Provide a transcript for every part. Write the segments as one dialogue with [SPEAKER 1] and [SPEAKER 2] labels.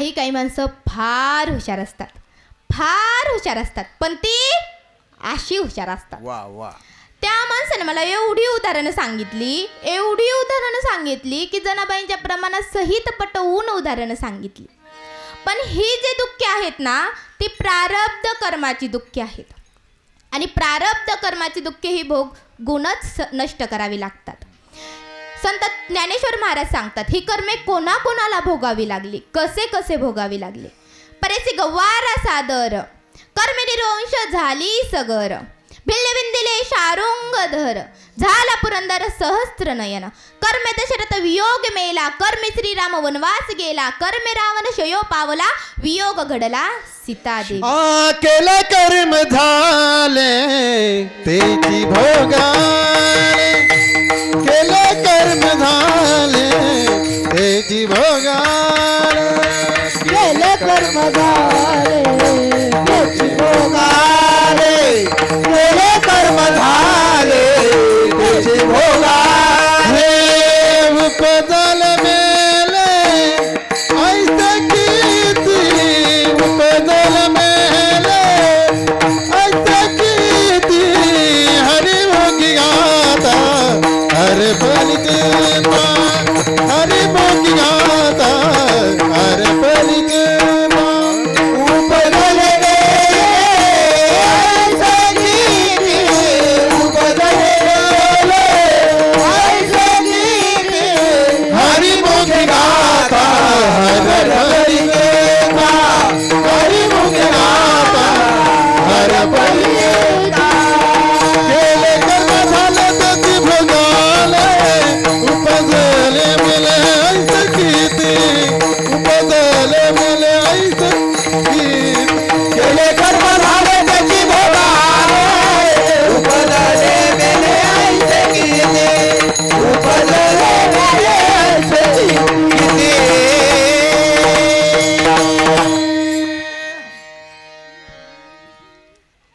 [SPEAKER 1] काही काही माणसं फार हुशार असतात. फार हुशार असतात. पण ती अशी हुशार असतात.
[SPEAKER 2] वा वा.
[SPEAKER 1] त्या माणसाने मला एवढी उदाहरणं सांगितली एवढी उदाहरणं सांगितली की जनाबाईंच्या प्रमाणात सहित पटवून उदाहरणं सांगितली. पण ही जे दुःखे आहेत ना ती प्रारब्ध कर्माची दुःखे आहेत. आणि प्रारब्ध कर्माची दुःखे ही भोग गुणच नष्ट करावी लागतात. संत ज्ञानेश्वर महाराज सांगतात ही कर्मे कोणाकोणाला भोगावी लागली? कसे कसे भोगावी लागले? परेसी गवारा सादर. कर्मे निरंश झाली सगर. भिल्ले विंदिले शारुंग धर झाला पुरंदर सहस्त्र नयन कर्मे दशरथ वियोग मेला कर्मे श्रीराम वनवास गेला कर्मे रावण शयो पावला वियोग घडला सीता देवी
[SPEAKER 2] आ केलं कर्म झाले तेची भोगाले केलं कर्म झाले तेची भोगाले केलं कर्म झाले तेची भोगाले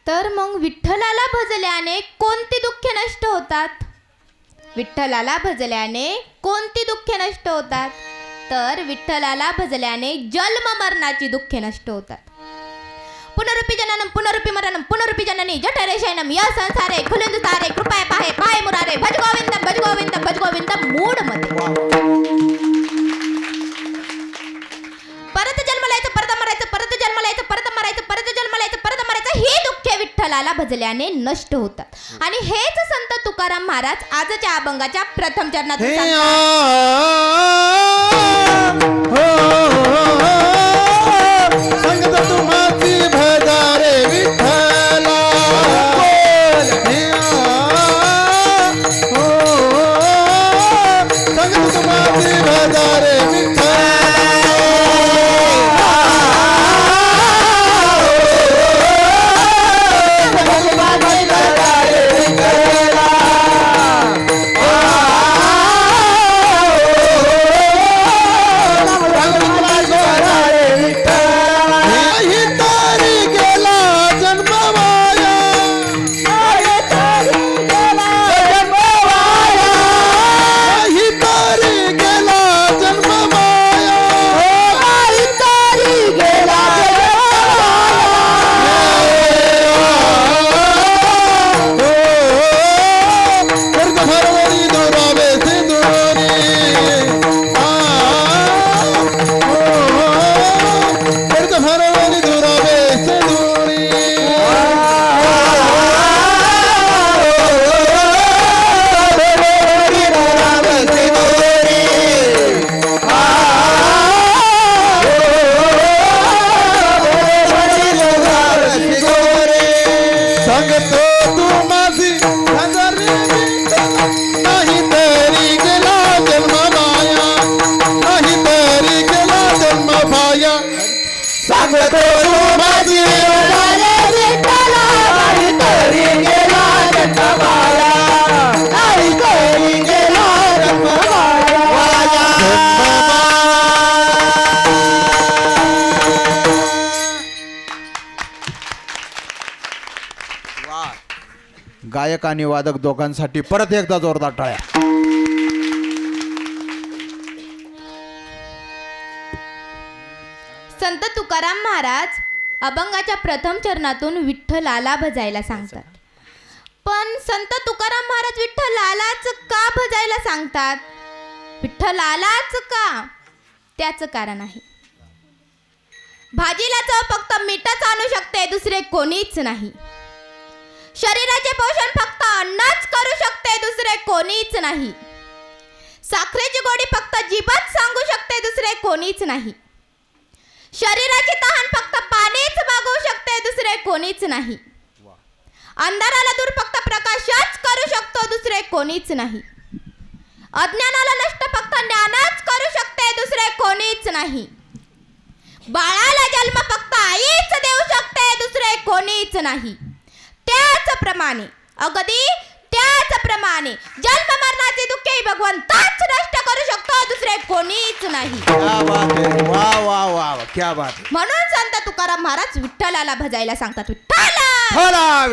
[SPEAKER 1] तर मग विठ्ठलाला भजल्याने कोणती दुःखे नष्ट होतात? विठ्ठलाला भजल्याने कोणती दुःखे नष्ट होतात? तर विठ्ठलाला भजल्याने जन्म मरणाची दुःखे नष्ट होतात. पुनरुपी जननम पुनरुपी मरणम पुनरुपी जननी जठरे शयनम या संसारे खुलिंदु तारे कृपाय पाहे पाय मुरारे भज गोविंदम भज गोविंदम भज गोविंदम मूडमध्ये भजल्याने नष्ट होतात आणि हेच संत तुकाराम महाराज आजच्या अभंगाच्या प्रथम चरणात
[SPEAKER 2] गायक आणि वादक दोघांसाठी परत एकदा जोरदार टाळ्या.
[SPEAKER 1] महाराज अभंगाच्या प्रथम चरणातून विठ्ठलाला भजायला सांगतात. पण संत तुकाराम महाराज विठ्ठलालाच का भजायला सांगतात? विठ्ठलालाच का? त्याचं कारण आहे. भाजीला चव फक्त मीठच आणू शकते दुसरे कोणीच नाही. शरीराचे पोषण फक्त अन्नच करू शकते दुसरे कोणीच नाही. साखरेची गोडी फक्त जीभच सांगू शकते दुसरे कोणीच नाही. शरीराची तहान फक्त पाणीच मागवू शकते दुसरे कोणीच नाही. अंधाराला दूर फक्त प्रकाशच करू शकतो दुसरे कोणीच नाही. अज्ञानाला नष्ट फक्त ज्ञानच करू शकते दुसरे कोणीच नाही. बाळाला जन्म फक्त आईच देऊ शकते दुसरे कोणीच नाही. त्याचप्रमाणे अगदी प्रमाणे जन्म मरणाचे दुःखे भगवंताच नष्ट करू शकतो दुसरे कोणीच नाही म्हणून संत तुकाराम महाराज विठ्ठलाला भजायला सांगतात विठ्ठला
[SPEAKER 2] ठरा,